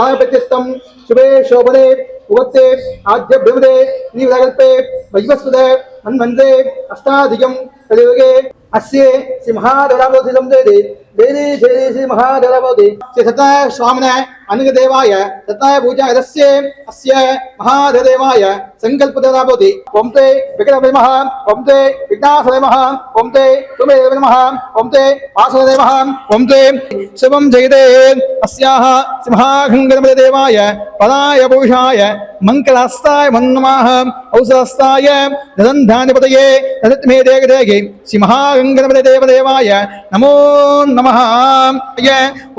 జ్ఞానప్రత్యస్థం శుభే శోభనే ఉవక్తే ఆద్యభ్యుదే శ్రీవిదగల్పే వైవస్వదే మన్వందే అష్టాధికం కలియుగే అస్యే శ్రీ మహాదళావధి సందేది దేది శ్రీ మహాదళావధి శ్రీ సత స్వామిన అనుగదేవాయ దత్తాయ పూజ యదస్యే అస్య మహాదేవాయ సంకల్పదేవతా భవతి ఓం తే వికటపై నమః ఓం తే విఘ్నాసదే నమః ఓం తే తుమేదేవ నమః ఓం తే వాసుదేవ నమః ఓం తే శివం జయతే అస్యాహ సింహాగణపతి దేవాయ పదాయ పూషాయ మంగళాస్తాయ మన్నమః ఔసరస్తాయ దదంధానిపతయే దదత్మే దేగదేగి సింహాగణపతి దేవదేవాయ నమో నమః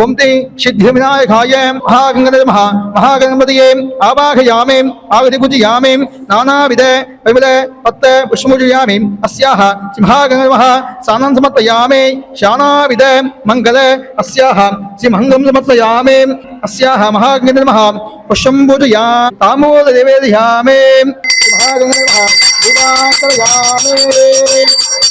ఓం తే సిద్ధివినాయకాయ మహాగంగ మహా మహాగణపతియే ఆవాహయామి ఆవిధిగుజయామి నానావిధే విమల పత్త పుష్మూజయామి అస్యాహ సింహాగంగ మహా సానం సమర్పయామి శానావిధ మంగళ అస్యాహ సింహంగం సమర్పయామి అస్యాహ మహాగంగ నమః పుష్యం పూజయా తామూల నివేదయామి మహాగంగ నమః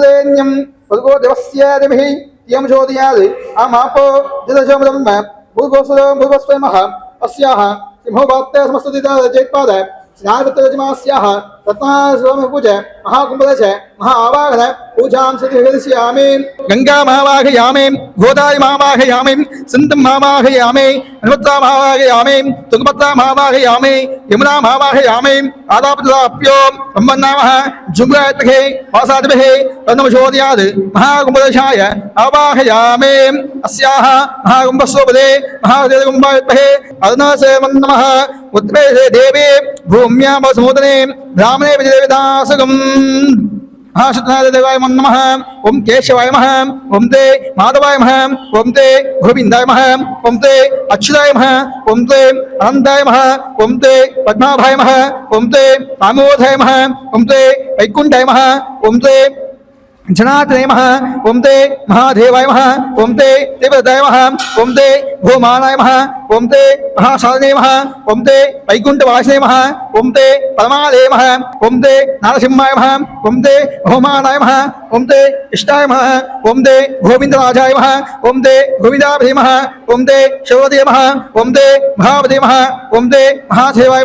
सुधेन्यम भुगो देवस्यादिभिः इयं ज्योतियात् अमापो जितजो ब्रह्म भुगो सुधं भुगो स्वयमः अस्याः किमो वात्ते समस्तदिता जयत्पाद स्नायवृत्तरजमास्याः రత్నాస్వామి పూజ మహాకుంభదశ మహా ఆవాహన పూజాం సతిగదిశ్యామే గంగా మావాహయామే గోదాయి మావాహయామే సంతం మావాహయామే హనుమత్తా మావాహయామే తుంగభద్రా మావాహయామే యమునా మావాహయామే ఆదాపదాప్యో సంబంధామ జుమ్రాత్మహే వాసాదిభే తన్నమశోదయాద్ మహాకుంభదశాయ ఆవాహయామే అస్యాహ మహాకుంభస్వపదే మహాదేవకుంభాయుత్మహే అరుణాసేవం నమ ఉత్పేసే దేవే భూమ్యామసమోదనే రామనే విజయవిదాసుగం మహాశుద్ధనాథదేవాయ నమ ఓం కేశవాయ మహ ఓం తే మాధవాయ మహ ఓం తే గోవిందాయ మహ ఓం తే అచ్యుతాయ మహ ఓం తే అనంతాయ మహ ఓం తే పద్మాభాయ మహ ఓం తే ఆమోదాయ మహ ఓం తే వైకుంఠాయ మహ ఓం తే జనాథనే మహ ఓం తే మహాదేవాయ మహ ఓం తే దేవతాయ మహ ఓం తే గోమానాయ మహ ఓం తే మహాసాధనే మహ ఓం తే వైకుంఠ వాసనే మహ ఓం తే పరమాలయ మహ ఓం తే నారసింహాయ మహ ఓం తే హోమానాయ మహ ఓం తే ఇష్టాయ మహ ఓం తే గోవిందరాజాయ మహ ఓం తే గోవిందాపతి ఓం తే శివదే ఓం తే మహాపతి ఓం తే మహాదేవాయ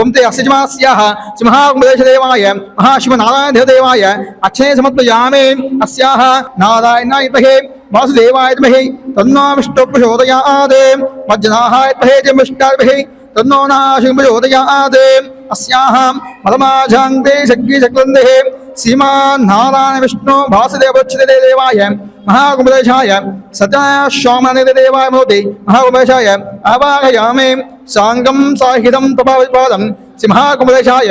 ఓం తే అస్యజమాస్యాహ సింహాంబదేశదేవాయ మహాశివనారాయణ అక్షయ సమర్పయామి అస్యాహ నారాయణ ఇతహే వాసుదేవాయమహి తన్నో విష్ణు ప్రచోదయాదే మజ్జనాహాయమహే విష్ణార్మహి తన్నో నాశం ప్రచోదయాదే అస్యాహం పరమాజాంగే శక్తి శక్లందే సీమాన్ నారాయణ విష్ణు భాసుదేవచ్చితే దేవాయ మహాకుమదేశాయ సత్యాశ్వామనిదేవాయ మోది మహాకుమదేశాయ అవాహయామి సాంగం సాహితం తపాదం సింహాకుమదేశాయ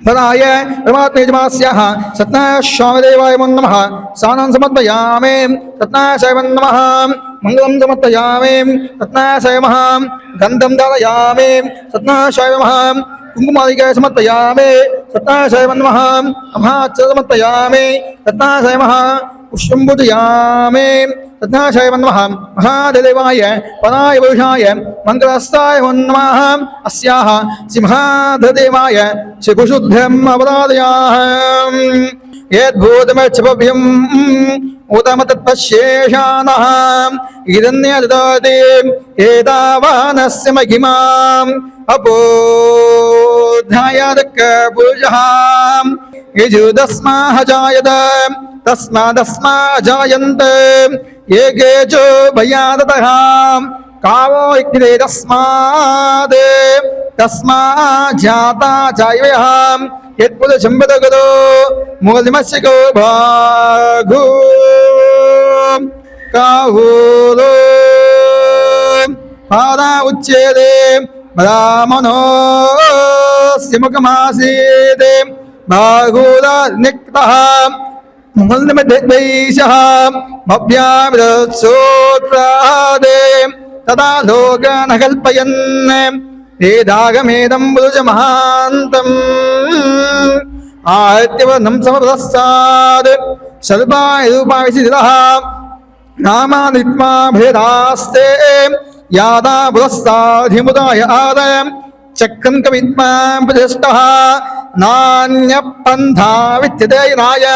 తదాయ రమాత్మయజమాస్యాహ సత్నాశ్వామదేవాయమం నమ సానం సమర్పయామే సత్నాశయమం నమ మంగళం సమర్పయామే సత్నాశయమహాం గంధం దానయామే సత్నాశయమహాం కుంకుమాదికాయ సమర్పయామే సత్నాశయమం నమ అమహాచ సమర్పయామే సత్నాశయమహ अमाच समर्पयामि सत्नाशय नमः पुष्पं पूजयामि तथाशय नमः महादेवाय पदाय पुरुषाय मङ्गलस्ताय नमः अस्याः सिंहाधदेवाय शिकुशुद्ध्यम् अपराधयाः यद्भूतमच्छभव्यम् उदमतत्पश्येषानः इदन्यददाति एतावानस्य महिमाम् अपोध्यायदकपूजः यजुदस्माह जायत तस्मादस्मा जायन्त ये केचो भयादतः कावो इग्निरे तस्मात् तस्मा जाता चायवयः यत्पुरुषम्बदगतो मूलिमस्य गो भागो काहुलो पादा उच्यते బ్రాహ్మణో సిముఖమాసీత్ బాహుల నిక్త భవ్యామిదోత్రాదే తదా లోకాన కల్పయన్ వేదాగమేదం బుజ మహాంతం ఆదిత్యవర్ణం సమప్రసాద్ సల్పాయ రూపాయ శిథిల నామానిత్మా భేదాస్తే यादा आदय चक्रं कवित्मां प्रतिष्ठः। नान्यपन्था विद्यतेनाय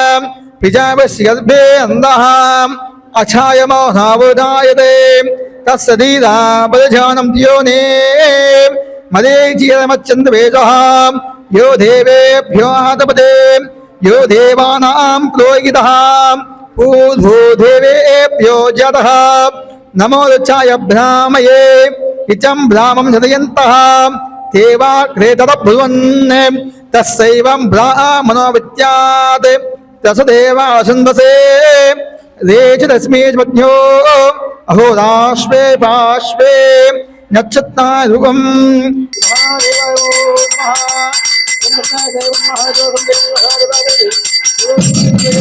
प्रजापश्यद्भेन्दः तस्य दीदापदजानं यो देवेभ्यो यो देवानां देवेभ्यो जतः నమోదుచ్చాయ భ్రామయే. ఇచం భ్రామం చదయంత దేవాగ్రేతద్భువన్ తస్సైవం బ్రాహ్మణోవిద్యాత్ రసదేవాసందసే రేచి తస్మే పజ్ఞో అహోరాశ్వే పాశ్వే. నక్షత్రాయుగం నమః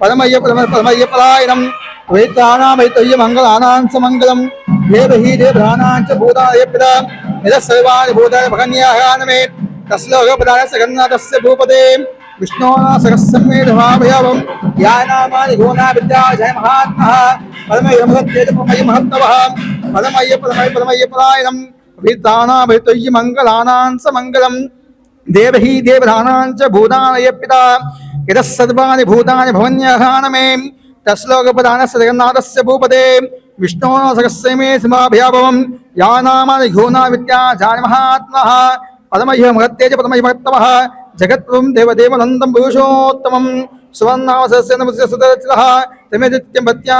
పదమయ్య పదమయ్య పలాయనం వేతానామైతయ్య మంగళానాం సమంగళం దేవహీ దేవ్రాణాంచ భూతాయపిద నిజసర్వాణి భూతాయ భగన్యాహానమే తస్లోకపదాయ సగన్నాథస్య భూపదే విష్ణోనా సహస్రమేధమాభయావం యానామాని గోనా విద్యా జయ మహాత్మ పదమయ మహత్తేజ పదమయ మహత్తవ పదమయ పరాయణం వీతానాభయతయ్య మంగళానాం సమంగళం देवी ही देवधानांच भूतान पिता। भूतानि भवन्यहान मे तस्लोकपदानस्य जगन्नाथस्य भूपते। विष्णो सहस्रमे समाभ्याभवं या नामानि घूना विद्या पदमह्य महत्ते पदमह्य महत्तमः जगत्प्रभुं देवदेवनन्दं पुरुषोत्तमं सुवर्णाम नमस्य सुदचितः तमेदित्यं भत्या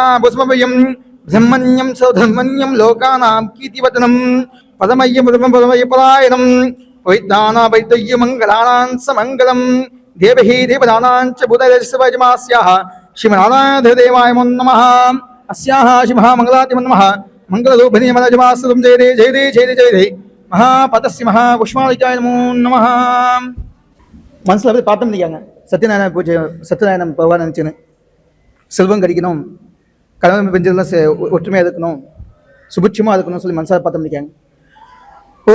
ब्रह्मण्यं लोकानां वैद्यानावैद्यमङ्गलानां स मङ्गलं देवहि देवदानाञ्च बुधयशिवजमास्याः श्रीमनारायणदेवाय नमः अस्याः शिवः मङ्गलातिमन् नमः मङ्गलदोभनिमलजमास्तुं जय रे जय रे जय रे जय रे மகாபதசி மகா புஷ்மாலிக்காய நமோ நம மனசில் அப்படியே பாட்டம் நிற்காங்க சத்யநாராயண பூஜை சத்யநாராயணம் பகவான் நினச்சின்னு. செல்வம் கடிக்கணும். கடமை பெஞ்சதெல்லாம் ஒற்றுமையாக இருக்கணும். சுபிட்சமாக இருக்கணும்னு சொல்லி மனசார பாட்டம் நிற்காங்க ஓ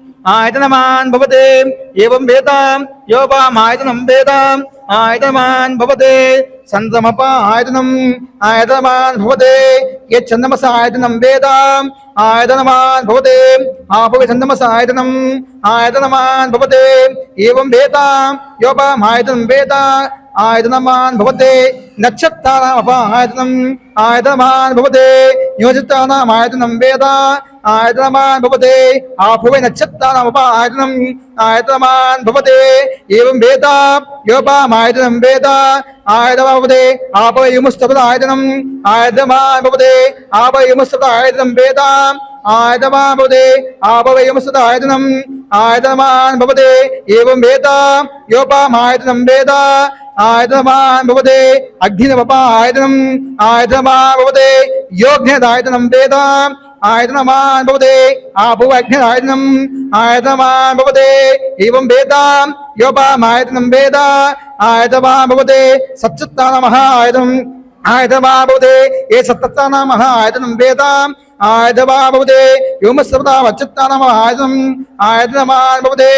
ఆయతనమాన్ భవతే ఏం వేతాం యోపామాయతనం వేతాం ఆయతనమాన్ భవతే సంతమప ఆయతనం ఆయతనమాన్ భవతే యచ్చందమస ఆయతనం వేదాం ఆయతనమాన్ భవతే ఆపవి చందమస ఆయతనం ఆయతనమాన్ భవతే ఏం వేతాం యోపామాయతనం వేదా आयतनवान् भवते नक्षत्राणामपा आयतनम् आयतनवान् भवते योजितानाम् आयतनं वेद आयतनमान् भवते आभुवै नक्षत्राणामुपायतनम् आयतनमान् भवते एवं वेद योपामायतनं वेद आयतमा भवते आपयुमुस्तपदायतनम् आयतमान् भवते आपयुमुस्तपदायतनं वेद आयतमान् भवते आपवयमुस्तदायतनम् आयतमान् भवते एवं वेद योपामायतनं वेद आयतनमान् भवते अग्निनवपायतनम् आयतनमान् भवते योग्यदायतनं वेद आयतनमान् भवते आभुव अग्निरायतनम् आयतनमान् भवते एवं वेद योपामायतनं वेद आयतमान् भवते सच्चित्तानमः आयतनम् आयतमान् भवते ये सत्तत्तानामः आयतनं वेद आयतमान् भवते व्योमस्वता वच्चित्तानामः आयतनम् आयतनमान् भवते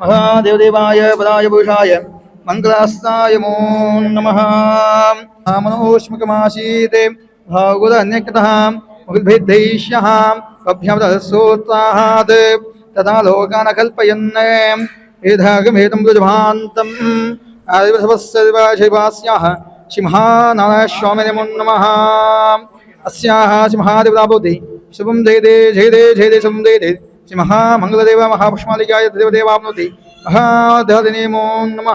महादेवदेवाय पदाय पुरुषाय मङ्गलास्तायमो नमः। मनोष्मकमासीते। भागुदन्यकृतः। मुग्भिद्दैष्यः अभ्यमदसोत्साहात्। तदा लोकान् अकल्पयन् एधागमेतं रुजभान्तम् आदिवसवस्यः सिंहानारायणस्वामिनमो नमः। अस्याः सिंहादिवदाबुद्धि शुभं जयदे जयदे जयदे शुभं जयदे सिंहा मङ्गलदेव महापुष्मालिकाय देवदेवाप्नोति महादेवदिने नमो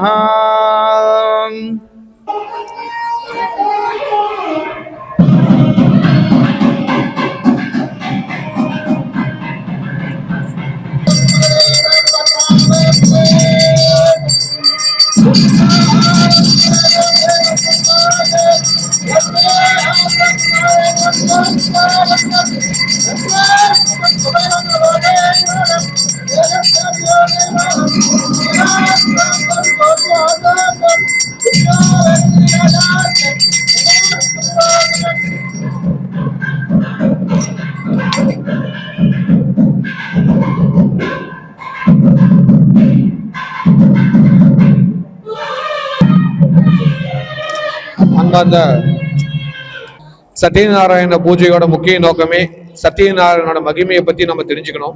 உட்கார்ந்த சத்யநாராயண பூஜையோட முக்கிய நோக்கமே சத்யநாராயணோட மகிமையை பற்றி நம்ம தெரிஞ்சுக்கணும்.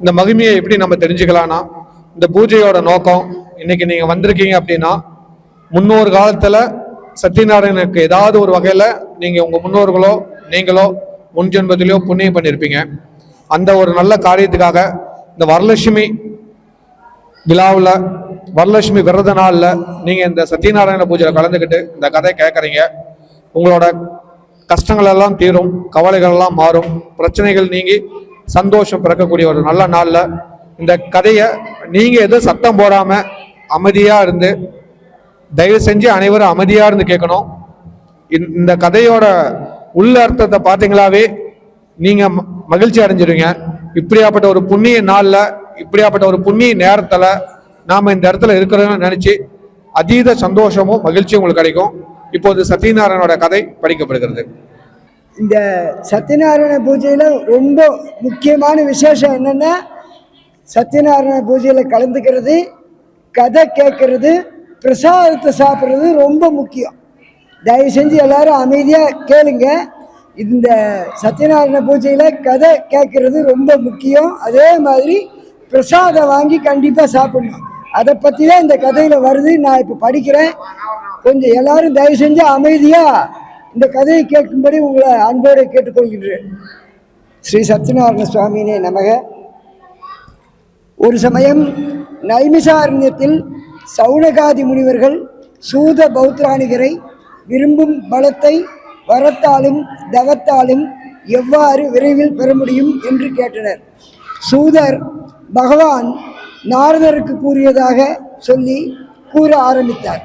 இந்த மகிமையை எப்படி நம்ம தெரிஞ்சுக்கலாம்னா இந்த பூஜையோட நோக்கம் இன்னைக்கு நீங்கள் வந்திருக்கீங்க அப்படின்னா முன்னோர் காலத்தில் சத்யநாராயணனுக்கு ஏதாவது ஒரு வகையில் நீங்கள் உங்கள் முன்னோர்களோ நீங்களோ முன்ஜென்மத்திலையோ புண்ணியம் பண்ணியிருப்பீங்க அந்த ஒரு நல்ல காரியத்துக்காக இந்த வரலட்சுமி விழாவில் வரலட்சுமி விரத நாளில் நீங்கள் இந்த சத்யநாராயண பூஜையில் கலந்துக்கிட்டு இந்த கதை கேட்குறீங்க உங்களோட கஷ்டங்கள் எல்லாம் தீரும் கவலைகள் எல்லாம் மாறும் பிரச்சனைகள் நீங்கி சந்தோஷம் பிறக்கக்கூடிய ஒரு நல்ல நாளில் இந்த கதையை நீங்கள் எதுவும் சத்தம் போடாமல் அமைதியாக இருந்து தயவு செஞ்சு அனைவரும் அமைதியாக இருந்து கேட்கணும். இந்த- இந்த கதையோட உள்ள அர்த்தத்தை பார்த்தீங்களாவே நீங்கள் ம- மகிழ்ச்சி அடைஞ்சிருவீங்க. இப்படியாப்பட்ட ஒரு புண்ணிய நாளில் இப்படியாப்பட்ட ஒரு புண்ணிய நேரத்தில் நாம் இந்த இடத்துல இருக்கிறோம்னு நினச்சி அதீத சந்தோஷமும் மகிழ்ச்சியும் உங்களுக்கு கிடைக்கும். இப்போது சத்யநாராயணோட கதை படிக்கப்படுகிறது. இந்த சத்யநாராயண பூஜையில் ரொம்ப முக்கியமான விசேஷம் என்னென்னா சத்யநாராயண பூஜையில் கலந்துக்கிறது கதை கேட்கறது பிரசாதத்தை சாப்பிட்றது ரொம்ப முக்கியம். தயவு செஞ்சு எல்லாரும் அமைதியாக கேளுங்க. இந்த சத்யநாராயண பூஜையில் கதை கேட்கறது ரொம்ப முக்கியம். அதே மாதிரி பிரசாதம் வாங்கி கண்டிப்பாக சாப்பிடணும். அதை பற்றி தான் இந்த கதையில் வருது. நான் இப்போ படிக்கிறேன். கொஞ்சம் எல்லாரும் தயவு செஞ்சு அமைதியாக இந்த கதையை கேட்கும்படி உங்களை அன்போடு கேட்டுக்கொள்கின்றேன். ஸ்ரீ சத்யநாராயண சுவாமினே நமக. ஒரு சமயம் நைமிசாரண்யத்தில் சௌனகாதி முனிவர்கள் சூத பௌத்ராணிகரை விரும்பும் பலத்தை வரத்தாலும் தவத்தாலும் எவ்வாறு விரைவில் பெற முடியும் என்று கேட்டனர். சூதர் பகவான் நாரதருக்கு கூறியதாக சொல்லி கூற ஆரம்பித்தார்.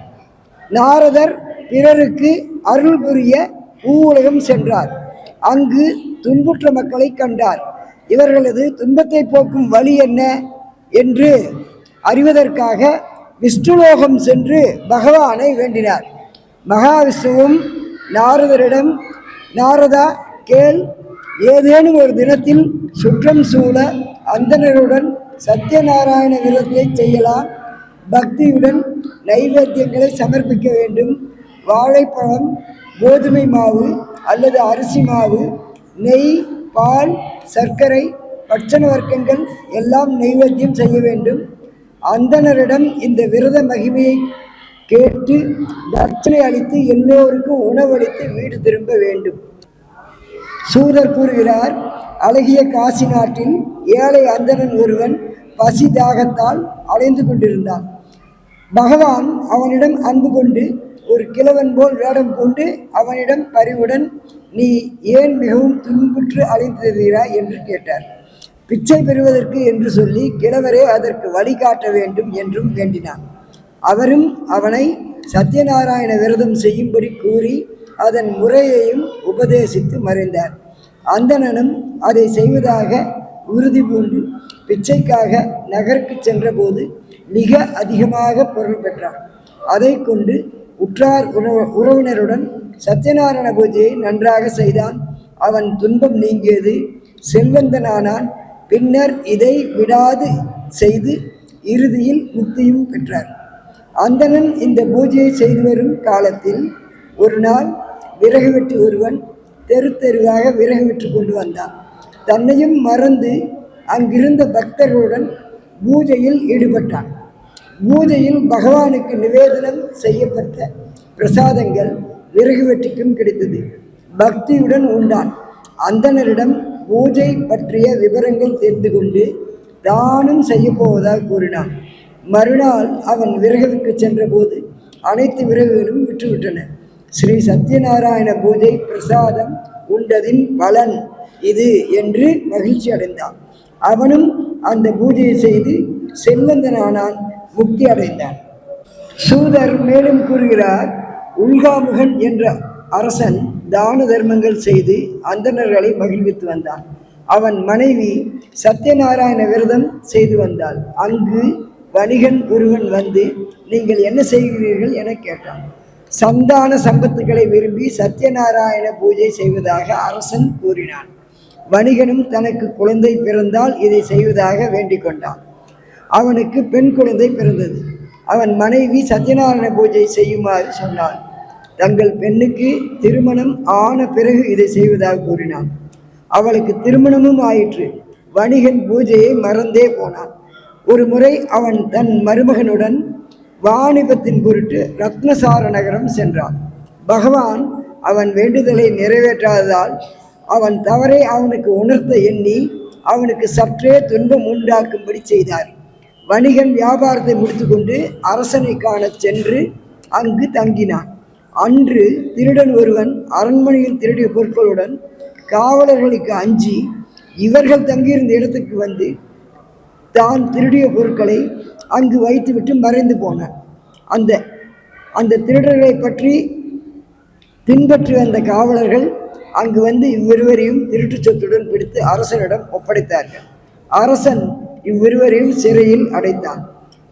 நாரதர் பிறருக்கு அருள் புரிய பூவுலகம் சென்றார். அங்கு துன்புற்ற மக்களை கண்டார். இவர்களது துன்பத்தை போக்கும் வழி என்ன என்று அறிவதற்காக விஷ்ணுலோகம் சென்று பகவானை வேண்டினார். மகாவிஷ்ணுவும் நாரதரிடம் நாரதா கேள் ஏதேனும் ஒரு தினத்தில் சுற்றம் சூழ அந்தனருடன் சத்யநாராயண விரதத்தை செய்யலாம். பக்தியுடன் நைவேத்தியங்களை சமர்ப்பிக்க வேண்டும். வாழைப்பழம் கோதுமை மாவு அல்லது அரிசி மாவு நெய் பால் சர்க்கரை பட்சண வர்க்கங்கள் எல்லாம் நைவேத்தியம் செய்ய வேண்டும். அந்தணரிடம் இந்த விரத மகிமையை கேட்டு தட்சணை அளித்து எல்லோருக்கும் உணவளித்து வீடு திரும்ப வேண்டும். சூதர் கூறுகிறார் அழகிய காசி நாட்டில் ஏழை அந்தணன் ஒருவன் பசி தாகத்தால் அலைந்து கொண்டிருந்தான். பகவான் அவனிடம் அன்பு கொண்டு ஒரு கிழவன் போல் வேடம் பூண்டு அவனிடம் பரிவுடன் நீ ஏன் மிகவும் துன்புற்று அழைத்திருக்கிறாய் என்று கேட்டார். பிச்சை பெறுவதற்கு என்று சொல்லி கிழவரே அதற்கு வழிகாட்ட வேண்டும் என்றும் வேண்டினான். அவரும் அவனை சத்யநாராயண விரதம் செய்யும்படி கூறி அதன் முறையையும் உபதேசித்து மறைந்தார். அந்தணனும் அதை செய்வதாக உறுதி பூண்டு பிச்சைக்காக நகருக்கு சென்றபோது மிக அதிகமாக பொருள் பெற்றார். அதை கொண்டு உற்றார் உறவு- உறவினருடன் சத்யநாராயண பூஜையை நன்றாக செய்தான். அவன் துன்பம் நீங்கியது செல்வந்தனானான். பின்னர் இதை விடாது செய்து இறுதியில் முக்தியும் பெற்றார். அந்தணன் இந்த பூஜையை செய்து வரும் காலத்தில் ஒரு நாள் விறகு வெட்டி ஒருவன் தெரு தெருவாக விறகு வெற்றி கொண்டு வந்தான். தன்னையும் மறந்து அங்கிருந்த பக்தர்களுடன் பூஜையில் ஈடுபட்டான். பூஜையில் பகவானுக்கு நிவேதனம் செய்யப்பட்ட பிரசாதங்கள் விறகு வெட்டிக்கும் கிடைத்தது. பக்தியுடன் உண்டான். அந்தனரிடம் பூஜை பற்றிய விவரங்கள் தெரிந்து கொண்டு தானும் செய்யப்போவதாக கூறினான். மறுநாள் அவன் விறகுக்கு சென்றபோது அனைத்து விறகுகளும் விற்றுவிட்டன. ஸ்ரீ சத்யநாராயண பூஜை பிரசாதம் உண்டதின் பலன் இது என்று மகிழ்ச்சி அடைந்தான். அவனும் அந்த பூஜையை செய்து செல்வந்தனானான் முக்தி அடைந்தான். சூதர் மேலும் கூறுகிறார் உல்காமுகன் என்ற அரசன் தான தர்மங்கள் செய்து அந்தணர்களை மகிழ்வித்து வந்தான். அவன் மனைவி சத்யநாராயண விரதம் செய்து வந்தாள். அங்கு வணிகன் ஒருவன் வந்து நீங்கள் என்ன செய்கிறீர்கள்? என கேட்டான். சந்தான சம்பத்துக்களை விரும்பி சத்யநாராயண பூஜை செய்வதாக அரசன் கூறினான். வணிகனும் தனக்கு குழந்தை பிறந்தால் இதை செய்வதாக வேண்டிக் கொண்டான். அவனுக்கு பெண் குழந்தை பிறந்தது. அவன் மனைவி சத்யநாராயண பூஜை செய்யுமாறு சொன்னாள். தங்கள் பெண்ணுக்கு திருமணம் ஆன பிறகு இதை செய்வதாக கூறினான். அவளுக்கு திருமணமும் ஆயிற்று. வணிகன் பூஜையை மறந்தே போனான். ஒரு முறை அவன் தன் மருமகனுடன் வாணிபத்தின் பொருட்டு ரத்னசார நகரம் சென்றான். பகவான் அவன் வேண்டுதலை நிறைவேற்றாததால் அவன் தவறை அவனுக்கு உணர்த்த எண்ணி அவனுக்கு சற்றே துன்பம் உண்டாக்கும்படி செய்தார். வணிகன் வியாபாரத்தை முடித்துக்கொண்டு அரசனை காணச் சென்று அங்கு தங்கினான். அன்று திருடன் ஒருவன் அரண்மனையில் திருடிய பொருட்களுடன் காவலர்களுக்கு அஞ்சி இவர்கள் தங்கியிருந்த இடத்துக்கு வந்து தான் திருடிய பொருட்களை அங்கு வைத்துவிட்டு மறைந்து போன. அந்த அந்த திருடர்களை பற்றி பின்பற்றி வந்த காவலர்கள் அங்கு வந்து இவ்விருவரையும் திருட்டு சொத்துடன் பிடித்து அரசனிடம் ஒப்படைத்தார்கள். அரசன் இவ்விருவரையும் சிறையில் அடைத்தான்.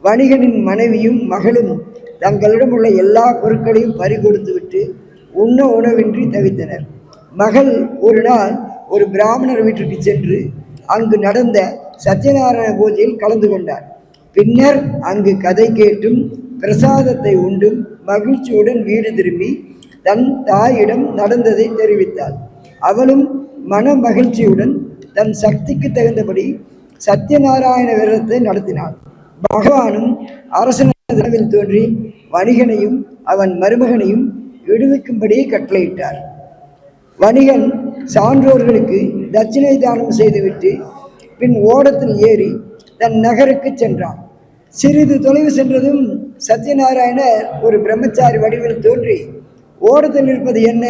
வணிகனின் மனைவியும் மகளும் தங்களிடம் உள்ள எல்லா பொருட்களையும் பறிகொடுத்துவிட்டு உண்ண உணவின்றி தவித்தனர். மகள் ஒரு நாள் ஒரு பிராமணர் வீட்டிற்கு சென்று அங்கு நடந்த சத்யநாராயண பூஜையில் கலந்து கொண்டார். பின்னர் அங்கு கதை கேட்டும் பிரசாதத்தை உண்டும் மகிழ்ச்சியுடன் வீடு திரும்பி தன் தாயிடம் நடந்ததை தெரிவித்தாள். அவளும் மன மகிழ்ச்சியுடன் தன் சக்திக்கு தகுந்தபடி சத்யநாராயண விரதத்தை நடத்தினாள். பகவானும் அரசனவில் தோன்றி வணிகனையும் அவன் மருமகனையும் விடுவிக்கும்படி கட்டளையிட்டார். வணிகன் சான்றோர்களுக்கு தட்சிணை தானம் செய்துவிட்டு பின் ஓடத்தில் ஏறி தன் நகருக்கு சென்றான். சிறிது தொலைவு சென்றதும் சத்யநாராயணர் ஒரு பிரம்மச்சாரி வடிவில் தோன்றி ஓடத்தில் இருப்பது என்ன?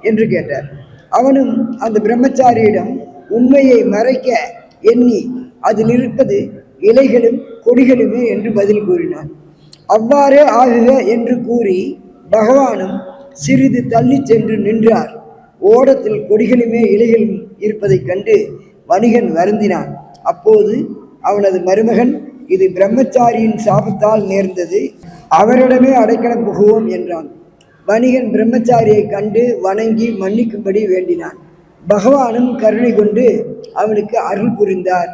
என்று கேட்டார். அவனும் அந்த பிரம்மச்சாரியிடம் உண்மையை மறைக்க எண்ணி அதில் இருப்பது இலைகளும் கொடிகளுமே என்று பதில் கூறினான். அவ்வாறே ஆகுக என்று கூறி பகவானும் சிறிது தள்ளிச் சென்று நின்றார். ஓடத்தில் கொடிகளுமே இலைகளும் இருப்பதைக் கண்டு வணிகன் வருந்தினான். அப்போது அவனது மருமகன் இது பிரம்மச்சாரியின் சாபத்தால் நேர்ந்தது. அவரிடமே அடைக்கலம் புகுவோம் என்றான். வணிகன் பிரம்மச்சாரியை கண்டு வணங்கி மன்னிக்கும்படி வேண்டினான். பகவானும் கருணை கொண்டு அவனுக்கு அருள் புரிந்தார்.